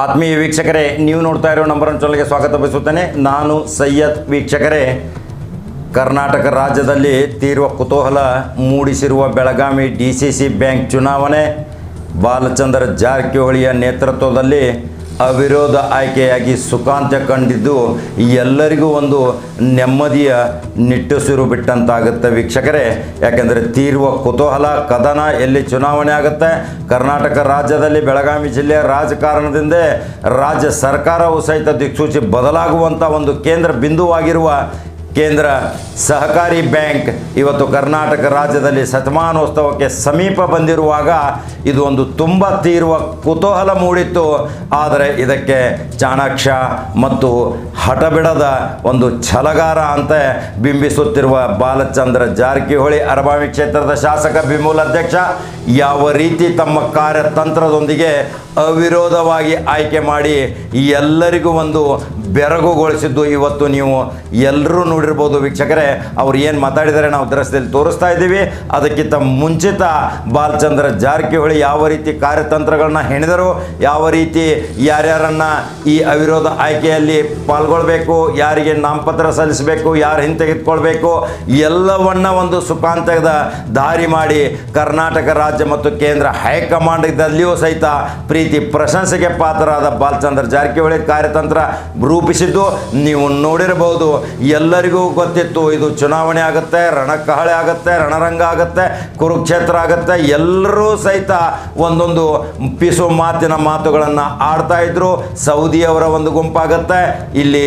ಆತ್ಮೀಯ ವೀಕ್ಷಕರೇ, ನೀವು ನೋಡ್ತಾ ಇರೋ ನಂಬರ್ ಒನ್ ಚಾನಲ್ಗೆ ಸ್ವಾಗತ ಬಯಸುತ್ತೇನೆ ನಾನು ಸೈಯದ್ ವೀಕ್ಷಕರೇ, ಕರ್ನಾಟಕ ರಾಜ್ಯದಲ್ಲಿ ತೀರ್ವ ಕುತೂಹಲ ಮೂಡಿಸಿರುವ ಬೆಳಗಾವಿ ಡಿ ಬ್ಯಾಂಕ್ ಚುನಾವಣೆ, ಬಾಲಚಂದ್ರ ಜಾರಕಿಹೊಳಿಯ ನೇತೃತ್ವದಲ್ಲಿ ಅವಿರೋಧ ಆಯ್ಕೆಯಾಗಿ ಸುಖಾಂತ್ಯ ಕಂಡಿದ್ದು ಎಲ್ಲರಿಗೂ ಒಂದು ನೆಮ್ಮದಿಯ ನಿಟ್ಟುಸಿರು ಬಿಟ್ಟಂತಾಗುತ್ತೆ ವೀಕ್ಷಕರೇ. ಯಾಕೆಂದರೆ ತೀರ್ವ ಕುತೂಹಲ, ಕದನ ಎಲ್ಲಿ ಚುನಾವಣೆ ಆಗುತ್ತೆ? ಕರ್ನಾಟಕ ರಾಜ್ಯದಲ್ಲಿ ಬೆಳಗಾವಿ ಜಿಲ್ಲೆಯ ರಾಜಕಾರಣದಿಂದ ರಾಜ್ಯ ಸರ್ಕಾರವು ಸಹಿತ ದಿಕ್ಸೂಚಿ ಬದಲಾಗುವಂಥ ಒಂದು ಕೇಂದ್ರ ಬಿಂದುವಾಗಿರುವ ಕೇಂದ್ರ ಸಹಕಾರಿ ಬ್ಯಾಂಕ್ ಇವತ್ತು ಕರ್ನಾಟಕ ರಾಜ್ಯದಲ್ಲಿ ಶತಮಾನೋತ್ಸವಕ್ಕೆ ಸಮೀಪ ಬಂದಿರುವಾಗ ಇದು ಒಂದು ತುಂಬ ತೀರುವ ಕುತೂಹಲ ಮೂಡಿತ್ತು. ಆದರೆ ಇದಕ್ಕೆ ಚಾಣಾಕ್ಷ ಮತ್ತು ಹಠಬಿಡದ ಒಂದು ಛಲಗಾರ ಅಂತ ಬಿಂಬಿಸುತ್ತಿರುವ ಬಾಲಚಂದ್ರ ಜಾರಕಿಹೊಳಿ ಅರಬಾವಿ ಕ್ಷೇತ್ರದ ಶಾಸಕ ಬಿಮೂಲ್ ಅಧ್ಯಕ್ಷ ಯಾವ ರೀತಿ ತಮ್ಮ ಕಾರ್ಯತಂತ್ರದೊಂದಿಗೆ ಅವಿರೋಧವಾಗಿ ಆಯ್ಕೆ ಮಾಡಿ ಎಲ್ಲರಿಗೂ ಒಂದು ಬೆರಗುಗೊಳಿಸಿದ್ದು ಇವತ್ತು ನೀವು ಎಲ್ಲರೂ ನೋಡಿರ್ಬೋದು ವೀಕ್ಷಕರೇ. ಅವ್ರು ಏನು ಮಾತಾಡಿದರೆ ನಾವು ದೃಶ್ಯದಲ್ಲಿ ತೋರಿಸ್ತಾ ಇದ್ದೀವಿ. ಅದಕ್ಕಿಂತ ಮುಂಚಿತ ಬಾಲಚಂದ್ರ ಜಾರಕಿಹೊಳಿ ಯಾವ ರೀತಿ ಕಾರ್ಯತಂತ್ರಗಳನ್ನ ಹೆಣೆದರು, ಯಾವ ರೀತಿ ಯಾರ್ಯಾರನ್ನು ಈ ಅವಿರೋಧ ಆಯ್ಕೆಯಲ್ಲಿ ಪಾಲ್ಗೊಳ್ಬೇಕು, ಯಾರಿಗೆ ನಾಮಪತ್ರ ಸಲ್ಲಿಸಬೇಕು, ಯಾರು ಹಿಂತೆಗೆದುಕೊಳ್ಬೇಕು, ಎಲ್ಲವನ್ನ ಒಂದು ಸುಖಾಂತ್ಯದ ದಾರಿ ಮಾಡಿ ಕರ್ನಾಟಕ ರಾಜ್ಯ ಮತ್ತು ಕೇಂದ್ರ ಹೈಕಮಾಂಡ್ದಲ್ಲಿಯೂ ಸಹಿತ ಪ್ರೀತಿ ಪ್ರಶಂಸೆಗೆ ಪಾತ್ರರಾದ ಬಾಲಚಂದ್ರ ಜಾರಕಿಹೊಳಿ ಕಾರ್ಯತಂತ್ರ ರೂಪಿಸಿದ್ದು ನೀವು ನೋಡಿರಬಹುದು. ಎಲ್ಲರಿಗೂ ಗೊತ್ತಿತ್ತು, ಇದು ಚುನಾವಣೆ ಆಗುತ್ತೆ, ರಣಕಹಳೆ ಆಗುತ್ತೆ, ರಣರಂಗ ಆಗುತ್ತೆ, ಕುರುಕ್ಷೇತ್ರ ಆಗುತ್ತೆ. ಎಲ್ಲರೂ ಸಹಿತ ಒಂದೊಂದು ಪಿಸು ಮಾತಿನ ಮಾತುಗಳನ್ನು ಆಡ್ತಾ ಇದ್ರು. ಸೌದಿಯವರ ಒಂದು ಗುಂಪಾಗತ್ತೆ, ಇಲ್ಲಿ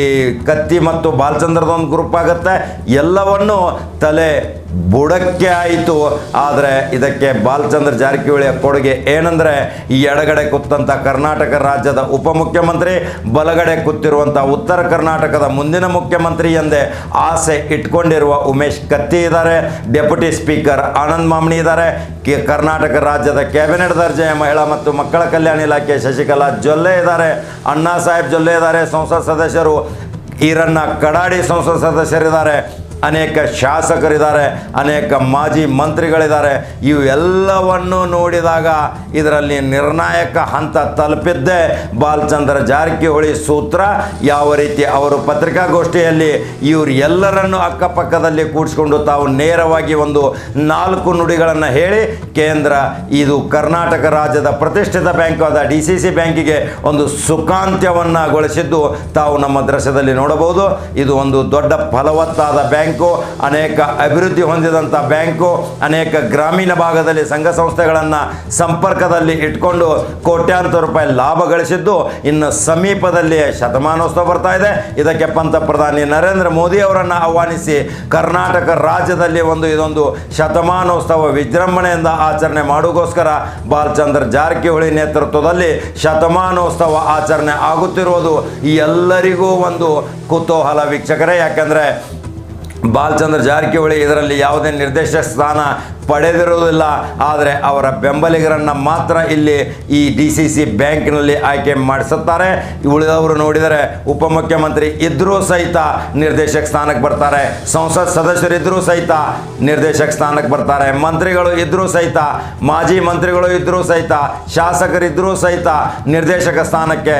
ಕತ್ತಿ ಮತ್ತು ಬಾಲಚಂದ್ರದ ಒಂದು ಗ್ರೂಪ್ ಆಗುತ್ತೆ ಎಲ್ಲವನ್ನು ತಲೆ ಬುಡಕ್ಕೆ ಆಯಿತು. ಆದರೆ ಇದಕ್ಕೆ ಬಾಲಚಂದ್ರ ಜಾರಕಿಹೊಳಿಯ ಕೊಡುಗೆ ಏನಂದರೆ, ಈ ಎಡಗಡೆ ಕೂತಂಥ ಕರ್ನಾಟಕ ರಾಜ್ಯದ ಉಪಮುಖ್ಯಮಂತ್ರಿ, ಬಲಗಡೆ ಕೂತಿರುವಂಥ ಉತ್ತರ ಕರ್ನಾಟಕದ ಮುಂದಿನ ಮುಖ್ಯಮಂತ್ರಿ ಎಂದೇ ಆಸೆ ಇಟ್ಕೊಂಡಿರುವ ಉಮೇಶ್ ಕತ್ತಿ ಇದ್ದಾರೆ. ಡೆಪ್ಯೂಟಿ ಸ್ಪೀಕರ್ ಆನಂದ್ ಮಾಮಣಿ ಇದ್ದಾರೆ. ಕರ್ನಾಟಕ ರಾಜ್ಯದ ಕ್ಯಾಬಿನೆಟ್ ದರ್ಜೆಯ ಮಹಿಳಾ ಮತ್ತು ಮಕ್ಕಳ ಕಲ್ಯಾಣ ಇಲಾಖೆ ಶಶಿಕಲಾ ಜೊಲ್ಲೆ ಇದ್ದಾರೆ. ಅಣ್ಣಾ ಸಾಹೇಬ್ ಜೊಲ್ಲೆ ಇದ್ದಾರೆ. ಸಂಸತ್ ಸದಸ್ಯರು ಈರಣ್ಣ ಕಡಾಡಿ ಸಂಸತ್ ಸದಸ್ಯರಿದ್ದಾರೆ. ಅನೇಕ ಶಾಸಕರಿದ್ದಾರೆ, ಅನೇಕ ಮಾಜಿ ಮಂತ್ರಿಗಳಿದ್ದಾರೆ. ಇವೆಲ್ಲವನ್ನು ನೋಡಿದಾಗ ಇದರಲ್ಲಿ ನಿರ್ಣಾಯಕ ಹಂತ ತಲುಪಿದ್ದೇ. ಬಾಲಚಂದ್ರ ಜಾರಕಿಹೊಳಿ ಸೂತ್ರ ಯಾವ ರೀತಿ ಅವರು ಪತ್ರಿಕಾಗೋಷ್ಠಿಯಲ್ಲಿ ಇವರು ಎಲ್ಲರನ್ನು ಅಕ್ಕಪಕ್ಕದಲ್ಲಿ ಕೂಡಿಸ್ಕೊಂಡು ತಾವು ನೇರವಾಗಿ ಒಂದು ನಾಲ್ಕು ನುಡಿಗಳನ್ನು ಹೇಳಿ, ಕೇಂದ್ರ, ಇದು ಕರ್ನಾಟಕ ರಾಜ್ಯದ ಪ್ರತಿಷ್ಠಿತ ಬ್ಯಾಂಕ್ ಆದ ಡಿ ಸಿ ಸಿ ಬ್ಯಾಂಕಿಗೆ ಒಂದು ಸುಖಾಂತ್ಯವನ್ನು ಗೊಳಿಸಿದ್ದು ತಾವು ನಮ್ಮ ದೃಶ್ಯದಲ್ಲಿ ನೋಡಬಹುದು. ಇದು ಒಂದು ದೊಡ್ಡ ಫಲವತ್ತಾದ ಬ್ಯಾಂಕು. ಅನೇಕ ಅಭಿವೃದ್ಧಿ ಹೊಂದಿದಂಥ ಬ್ಯಾಂಕು, ಅನೇಕ ಗ್ರಾಮೀಣ ಭಾಗದಲ್ಲಿ ಸಂಘ ಸಂಸ್ಥೆಗಳನ್ನು ಸಂಪರ್ಕದಲ್ಲಿ ಇಟ್ಕೊಂಡು ಕೋಟ್ಯಾಂತರ ರೂಪಾಯಿ ಲಾಭ ಗಳಿಸಿದ್ದು ಇನ್ನು ಸಮೀಪದಲ್ಲಿ ಶತಮಾನೋತ್ಸವ ಬರ್ತಾ ಇದೆ. ಇದಕ್ಕೆ ಪಂತ ಪ್ರಧಾನಿ ನರೇಂದ್ರ ಮೋದಿ ಅವರನ್ನು ಆಹ್ವಾನಿಸಿ ಕರ್ನಾಟಕ ರಾಜ್ಯದಲ್ಲಿ ಒಂದು ಇದೊಂದು ಶತಮಾನೋತ್ಸವ ವಿಜೃಂಭಣೆಯಿಂದ ಆಚರಣೆ ಮಾಡೋಗೋಸ್ಕರ ಬಾಲಚಂದ್ರ ಜಾರಕಿಹೊಳಿ ನೇತೃತ್ವದಲ್ಲಿ ಶತಮಾನೋತ್ಸವ ಆಚರಣೆ ಆಗುತ್ತಿರುವುದು ಎಲ್ಲರಿಗೂ ಒಂದು ಕುತೂಹಲ ವೀಕ್ಷಕರೇ. ಯಾಕಂದರೆ ಬಾಲಚಂದ್ರ ಜಾರಕಿಹೊಳಿ ಇದರಲ್ಲಿ ಯಾವುದೇ ನಿರ್ದೇಶಕ ಸ್ಥಾನ ಪಡೆದಿರುವುದಿಲ್ಲ. ಆದರೆ ಅವರ ಬೆಂಬಲಿಗರನ್ನು ಮಾತ್ರ ಇಲ್ಲಿ ಈ ಡಿ ಸಿ ಸಿ ಬ್ಯಾಂಕ್ನಲ್ಲಿ ಆಯ್ಕೆ ಮಾಡಿಸುತ್ತಾರೆ. ಉಳಿದವರು ನೋಡಿದರೆ ಉಪಮುಖ್ಯಮಂತ್ರಿ ಇದ್ದರೂ ಸಹಿತ ನಿರ್ದೇಶಕ ಸ್ಥಾನಕ್ಕೆ ಬರ್ತಾರೆ. ಸಂಸತ್ ಸದಸ್ಯರಿದ್ದರೂ ಸಹಿತ ನಿರ್ದೇಶಕ ಸ್ಥಾನಕ್ಕೆ ಬರ್ತಾರೆ. ಮಂತ್ರಿಗಳು ಇದ್ದರೂ ಸಹಿತ, ಮಾಜಿ ಮಂತ್ರಿಗಳು ಇದ್ದರೂ ಸಹಿತ ಶಾಸಕರಿದ್ದರೂ ಸಹಿತ ನಿರ್ದೇಶಕ ಸ್ಥಾನಕ್ಕೆ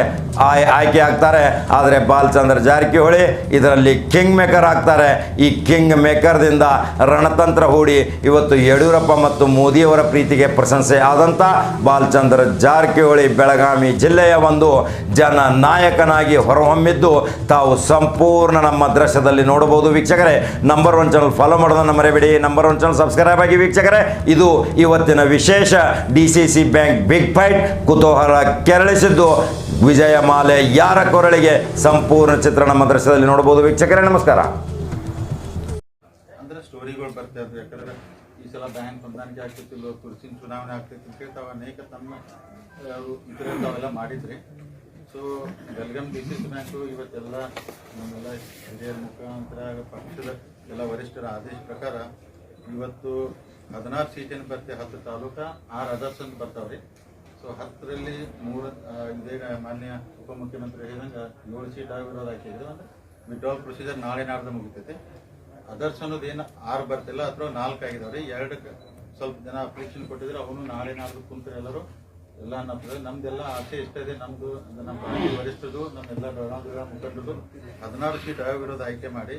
ಆಯ್ ಆಯ್ಕೆ ಆಗ್ತಾರೆ. ಆದರೆ ಬಾಲಚಂದ್ರ ಜಾರಕಿಹೊಳಿ ಇದರಲ್ಲಿ ಕಿಂಗ್ ಮೇಕರ್ ಆಗ್ತಾರೆ. ಈ ಕಿಂಗ್ ಮೇಕರ್ದಿಂದ ರಣತಂತ್ರ ಹೂಡಿ ಇವತ್ತು ಯಡಿಯೂರಪ್ಪ ಮತ್ತು ಮೋದಿಯವರ ಪ್ರೀತಿಗೆ ಪ್ರಶಂಸೆ ಆದಂಥ ಬಾಲಚಂದ್ರ ಜಾರಕಿಹೊಳಿ, ಬೆಳಗಾವಿ ಜಿಲ್ಲೆಯ ಒಂದು ಜನ ನಾಯಕನಾಗಿ ಹೊರಹೊಮ್ಮಿದ್ದು ತಾವು ಸಂಪೂರ್ಣ ನಮ್ಮ ದೃಶ್ಯದಲ್ಲಿ ನೋಡಬಹುದು. ವೀಕ್ಷಕರೇ ನಂಬರ್ ಒನ್ ಚಾನಲ್ ಫಾಲೋ ಮಾಡೋದನ್ನು ಮರೆಯಬೇಡಿ. ನಂಬರ್ ಒನ್ ಚಾನಲ್ ಸಬ್ಸ್ಕ್ರೈಬ್ ಆಗಿ ವೀಕ್ಷಕರೇ, ಇದು ಇವತ್ತಿನ ವಿಶೇಷ D C C bank big fight ಕುತೂಹಲ ಕೆರಳಿಸಿದ್ದು. ವಿಜಯ ಮಾಲೆ ಯಾರ ಕೊರಳಿಗೆ? ಸಂಪೂರ್ಣ ಚಿತ್ರ ನಮ್ಮ ದೃಶ್ಯದಲ್ಲಿ ನೋಡಬಹುದು. ವೀಕ್ಷಕರೇ, ನಮಸ್ಕಾರ. ಸ್ಟೋರಿಗಳು ಬರ್ತಾ ಇರ್ತವೆ ಯಾಕಂದ್ರೆ ಈ ಸಲ ಬ್ಯಾಂಕ್ ಹೊಂದಾಣಿಕೆ ಆಗ್ತಿತ್ತಿಲ್ಲ ಕುರ್ಚಿನ ಚುನಾವಣೆ ಆಗ್ತೈತಿ ಅಂತ ಹೇಳಿ ಅನೇಕ ತಮ್ಮ ಅವರು ತಾವೆಲ್ಲ ಮಾಡಿದ್ರಿ. So Belgaum D C C bank ಇವತ್ತೆಲ್ಲ ನಮ್ಮೆಲ್ಲ ಹಿರಿಯರ ಮುಖಾಂತರ ಪಕ್ಷದ ಎಲ್ಲ ವರಿಷ್ಠರ ಆದೇಶ ಪ್ರಕಾರ ಇವತ್ತು ಹದಿನಾರು ಸೀಟಿನ ಬರ್ತೆ ಹತ್ತು ತಾಲೂಕಾ, ಆರು ಅದರ್ಸ್ ಅಂತ ಬರ್ತಾವ್ರಿ. ಸೊ ಹತ್ತರಲ್ಲಿ ಮೂರು ಇದೀಗ ಇದೇ ಮಾನ್ಯ ಉಪಮುಖ್ಯಮಂತ್ರಿ ಹೇಳಿದಂಗೆ ಏಳು ಸೀಟ್ ಆಗಿರೋದು ಹಾಕಿದ್ರು ಅಂದ್ರೆ ವಿಡ್ರಾಲ್ ಪ್ರೊಸೀಜರ್ ನಾಳೆ ನಾಡ್ದು ಮುಗಿತೈತೆ. ಅದರ್ಸ್ ಅನ್ನೋದು ಏನು ಆರು ಬರ್ತಿಲ್ಲ ಅಥವಾ ನಾಲ್ಕು ಆಗಿದಾವ್ರಿ. ಎರಡಕ್ಕೆ ಸ್ವಲ್ಪ ಜನ ಅಪ್ಲಿಕೇಶನ್ ಕೊಟ್ಟಿದ್ರೆ, ಅವನು ನಾಳೆ ನಾಡ್ದು ಕುಂತ್ರೆ ಎಲ್ಲರೂ ಎಲ್ಲ ನಮ್ದು ನಮ್ದೆಲ್ಲ ಆಸೆ ಇಷ್ಟ ಇದೆ, ನಮ್ದು ನಮ್ಮ ಪಾರ್ಟಿ ವರಿಷ್ಠರು ನಮ್ಮೆಲ್ಲ ಮುಖಂಡರು ಹದಿನಾರು ಸೀಟ್ ಅವಿರೋಧ ಆಯ್ಕೆ ಮಾಡಿ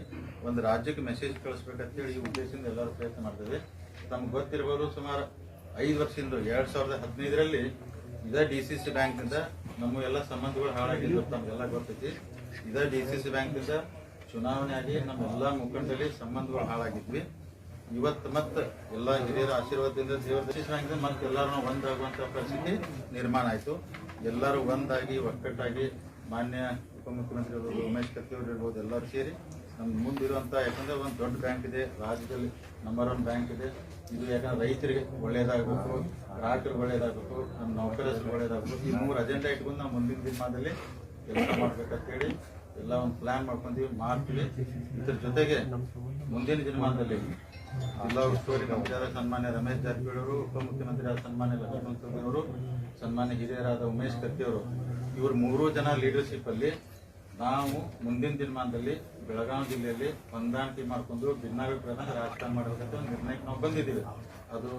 ಒಂದು ರಾಜ್ಯಕ್ಕೆ ಮೆಸೇಜ್ ಕಳಿಸ್ಬೇಕಂತೇಳಿ ಈ ಉದ್ದೇಶದಿಂದ ಎಲ್ಲರೂ ಪ್ರಯತ್ನ ಮಾಡ್ತೇವೆ ನಮ್ಗೆ ಗೊತ್ತಿರ್ಬೋದು ಸುಮಾರು ಐದು ವರ್ಷದಿಂದ, ಎರಡು ಸಾವಿರದ ಹದಿನೈದರಲ್ಲಿ ಇದೇ ಡಿ ಸಿ ಸಿ ಬ್ಯಾಂಕ್ನಿಂದ ನಮ್ಮ ಎಲ್ಲ ಸಂಬಂಧಗಳು ಹಾಳಾಗಿದ್ದು ತಮಗೆಲ್ಲ ಗೊತ್ತೈತಿ. ಇದೇ ಡಿ ಸಿ ಸಿ ಬ್ಯಾಂಕ್ನಿಂದ ಚುನಾವಣೆ ಆಗಿ ನಮ್ಮೆಲ್ಲ ಮುಖಂಡರಲ್ಲಿ ಸಂಬಂಧಗಳು ಹಾಳಾಗಿದ್ವಿ. ಇವತ್ತು ಮತ್ತೆ ಎಲ್ಲ ಹಿರಿಯರ ಆಶೀರ್ವಾದದಿಂದ ದೇವರ ದರ್ಶನ ಮತ್ತೆ ಎಲ್ಲರೂ ಒಂದಾಗುವಂತ ಪರಿಸ್ಥಿತಿ ನಿರ್ಮಾಣ ಆಯಿತು. ಎಲ್ಲರೂ ಒಂದಾಗಿ, ಒಕ್ಕಟ್ಟಾಗಿ ಮಾನ್ಯ ಉಪಮುಖ್ಯಮಂತ್ರಿ ಇರ್ಬೋದು ಉಮೇಶ್ ಕತ್ತಿ ಇರ್ಬೋದು ಎಲ್ಲರೂ ಸೇರಿ ನಮ್ಮ ಮುಂದಿರುವಂಥ ಯಾಕಂದ್ರೆ ಒಂದು ದೊಡ್ಡ ಬ್ಯಾಂಕ್ ಇದೆ. ರಾಜ್ಯದಲ್ಲಿ ನಂಬರ್ ಒನ್ ಬ್ಯಾಂಕ್ ಇದೆ. ಇದು ಯಾಕಂದ್ರೆ ರೈತರಿಗೆ ಒಳ್ಳೇದಾಗಬೇಕು ಗ್ರಾಹಕರಿಗೆ ಒಳ್ಳೇದಾಗಬೇಕು ನಮ್ಮ ನೌಕರರಿಗೆ ಒಳ್ಳೇದಾಗಬೇಕು ಈ ಮೂರು ಅಜೆಂಡಾ ಇಟ್ಕೊಂಡು ನಾವು ಮುಂದಿನ ದಿನಮಾನದಲ್ಲಿ ಕೆಲಸ ಮಾಡ್ಬೇಕಂತೇಳಿ ಎಲ್ಲ ಒಂದು ಪ್ಲಾನ್ ಮಾಡ್ಕೊಂತೀವಿ, ಮಾಡ್ತೀವಿ. ಇದ್ರ ಜೊತೆಗೆ ಮುಂದಿನ ದಿನಮಾನದಲ್ಲಿ ಜಿಲ್ಲಾ ಉಸ್ತುವಾರಿ ಮಂತ್ರಿಯಾದ ಸನ್ಮಾನ್ಯ ರಮೇಶ್ ಜಾರಕಿಹೊಳಿ ಅವರು ಉಪಮುಖ್ಯಮಂತ್ರಿಯಾದ ಸನ್ಮಾನ್ಯ ಲಕ್ಷ್ಮಣ ಅವರು, ಸನ್ಮಾನ್ಯ ಹಿರಿಯರಾದ ಉಮೇಶ್ ಕತ್ತಿ ಅವರು, ಇವರು ಮೂರೂ ಜನ ಲೀಡರ್ಶಿಪ್ ಅಲ್ಲಿ ನಾವು ಮುಂದಿನ ದಿನಮಾನದಲ್ಲಿ ಬೆಳಗಾವಿ ಜಿಲ್ಲೆಯಲ್ಲಿ ಹೊಂದಾಣಿಕೆ ಮಾಡಿಕೊಂಡು ಭಿನ್ನಾಭಿಪ್ರಾಯ ರಾಜಕಾರಣ ಮಾಡಬೇಕಂತ ಒಂದು ನಿರ್ಣಯಕ್ಕೆ ನಾವು ಬಂದಿದ್ದೀವಿ. ಅದು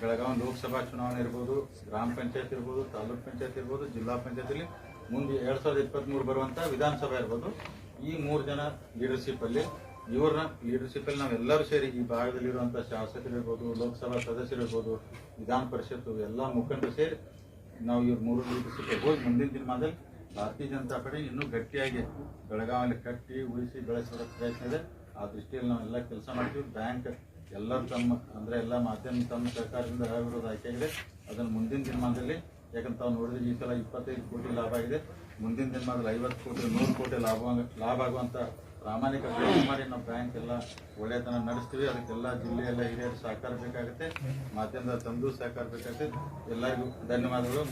ಬೆಳಗಾವಿ ಲೋಕಸಭಾ ಚುನಾವಣೆ ಇರ್ಬೋದು, ಗ್ರಾಮ ಪಂಚಾಯತ್ ಇರ್ಬೋದು, ತಾಲೂಕ್ ಪಂಚಾಯತ್ ಇರ್ಬೋದು, ಜಿಲ್ಲಾ ಪಂಚಾಯತಿಲಿ ಮುಂದೆ ಎರಡ್ ಸಾವಿರದ ಇಪ್ಪತ್ಮೂರು ಬರುವಂತ ವಿಧಾನಸಭೆ ಇರ್ಬೋದು. ಈ ಮೂರು ಜನ ಲೀಡರ್ಶಿಪ್ ಅಲ್ಲಿ, ಇವ್ರನ್ನ ಲೀಡರ್ಶಿಪ್ ಅಲ್ಲಿ ನಾವೆಲ್ಲರೂ ಸೇರಿ ಈ ಭಾಗದಲ್ಲಿರುವಂತ ಶಾಸಕರು ಇರ್ಬೋದು, ಲೋಕಸಭಾ ಸದಸ್ಯರು ಇರ್ಬೋದು, ವಿಧಾನ ಪರಿಷತ್ತು ಎಲ್ಲ ಮುಖಂಡರು ಸೇರಿ ನಾವು ಇವ್ರ ಮೂರು ಲೀಡರ್ಶಿಪ್ ಹೋಗಿ ಮುಂದಿನ ದಿನಮಾನದಲ್ಲಿ ಭಾರತೀಯ ಜನತಾ ಪಾರ್ಟಿ ಇನ್ನೂ ಗಟ್ಟಿಯಾಗಿ ಬೆಳಗಾವಿಯಲ್ಲಿ ಕಟ್ಟಿ, ಉಳಿಸಿ ಬೆಳೆಸುವ ಪ್ರಯತ್ನ ಇದೆ. ಆ ದೃಷ್ಟಿಯಲ್ಲಿ ನಾವೆಲ್ಲ ಕೆಲಸ ಮಾಡ್ತೀವಿ. ಬ್ಯಾಂಕ್ ಎಲ್ಲರೂ ತಮ್ಮ, ಅಂದ್ರೆ ಎಲ್ಲ ಮಾಧ್ಯಮ ತಮ್ಮ ಸರ್ಕಾರದಿಂದ ವಿರೋಧ ಆಯ್ಕೆಯಾಗಿದೆ ಅದನ್ನು ಮುಂದಿನ ದಿನಮಾನದಲ್ಲಿ ಯಾಕಂತ ತಾವು ನೋಡಿದ್ರೆ ಈ ಸಲ ಇಪ್ಪತ್ತೈದು ಕೋಟಿ ಲಾಭ ಆಗಿದೆ. ಮುಂದಿನ ದಿನಮಾನದಲ್ಲಿ ಐವತ್ತು ಕೋಟಿ ನೂರು ಕೋಟಿ ಲಾಭ ಲಾಭ ಆಗುವಂತ ಪ್ರಾಮಾಣಿಕ ಮಾಡಿ ನಾವು ಬ್ಯಾಂಕ್ ಎಲ್ಲ ಒಳ್ಳೆತನ ನಡೆಸ್ತೀವಿ. ಅದಕ್ಕೆಲ್ಲ ಜಿಲ್ಲೆಯೆಲ್ಲ ಹಿರಿಯರು ಸಹಕಾರ ಬೇಕಾಗುತ್ತೆ. ಮಾಧ್ಯಮದ ತಂದು ಸಹಕಾರ ಬೇಕಾಗುತ್ತೆ. ಎಲ್ಲರಿಗೂ ಧನ್ಯವಾದಗಳು.